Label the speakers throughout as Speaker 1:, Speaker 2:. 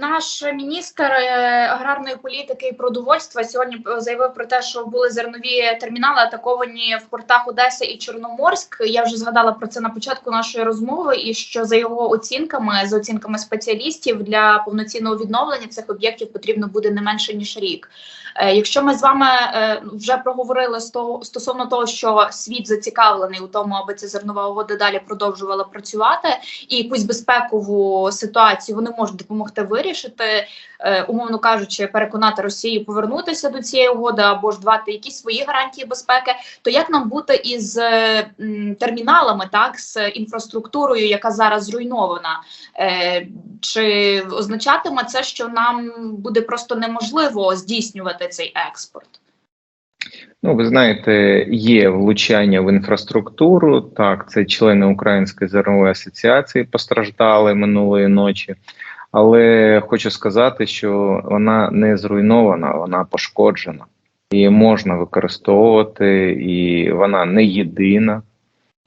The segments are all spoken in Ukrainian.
Speaker 1: наш міністр е, аграрної політики і продовольства сьогодні е, заявив про те, що були зернові термінали атаковані в портах Одеси і Чорноморськ. Я вже згадала про це на початку нашої розмови, і що за його оцінками, за оцінками спеціалістів, для повноцінного відновлення цих об'єктів потрібно буде не менше ніж рік. Е, Якщо ми з вами вже проговорили стосовно того, що світ зацікавлений у тому, аби ця зернова угода далі продовжувала працювати, і якусь безпекову ситуацію вони можуть допомогти вирішити, е, умовно кажучи, переконати Росію повернутися до цієї угоди або ж давати якісь свої гарантії безпеки, то як нам бути із е, терміналами, так з інфраструктурою, яка зараз зруйнована? Е, Чи означатиме це, що нам буде просто неможливо здійснювати цей експорт?
Speaker 2: Ну, ви знаєте, є влучання в інфраструктуру. Так, це члени Української зернової асоціації постраждали минулої ночі. Але хочу сказати, що вона не зруйнована, вона пошкоджена. Її можна використовувати, і вона не єдина.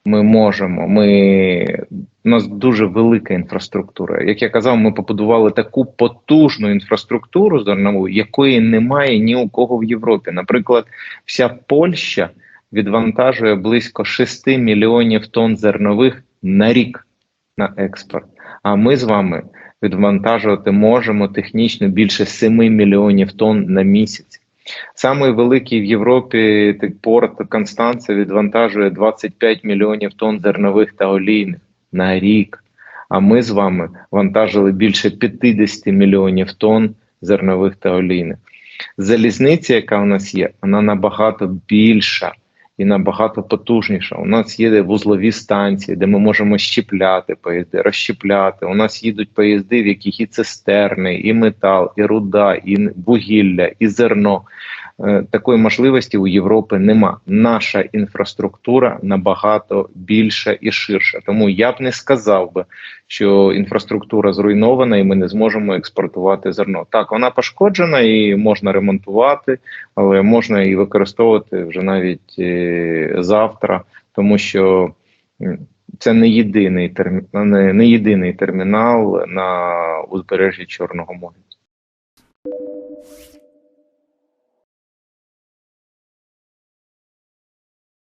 Speaker 2: Ми можемо. Ми у нас дуже велика інфраструктура. Як я казав, ми побудували таку потужну інфраструктуру зернову, якої немає ні у кого в Європі. Наприклад, вся Польща відвантажує близько 6 мільйонів тонн зернових на рік на експорт. А ми з вами відвантажувати можемо технічно більше 7 мільйонів тонн на місяць. Самий великий в Європі порт Констанца відвантажує 25 мільйонів тонн зернових та олійних на рік. А ми з вами вантажили більше 50 мільйонів тонн зернових та олійних. Залізниця, яка у нас є, вона набагато більша і набагато потужніша. У нас є вузлові станції, де ми можемо щіпляти поїзди, розщіпляти. У нас їдуть поїзди, в яких і цистерни, і метал, і руда, і вугілля, і зерно. Е, Такої можливості у Європи нема. Наша інфраструктура набагато більша і ширша. Тому я б не сказав би, що інфраструктура зруйнована, і ми не зможемо експортувати зерно. Так, вона пошкоджена і можна ремонтувати, але можна і використовувати вже навіть е, завтра, тому що це не єдиний термі... не, не єдиний термінал на узбережжі Чорного моря.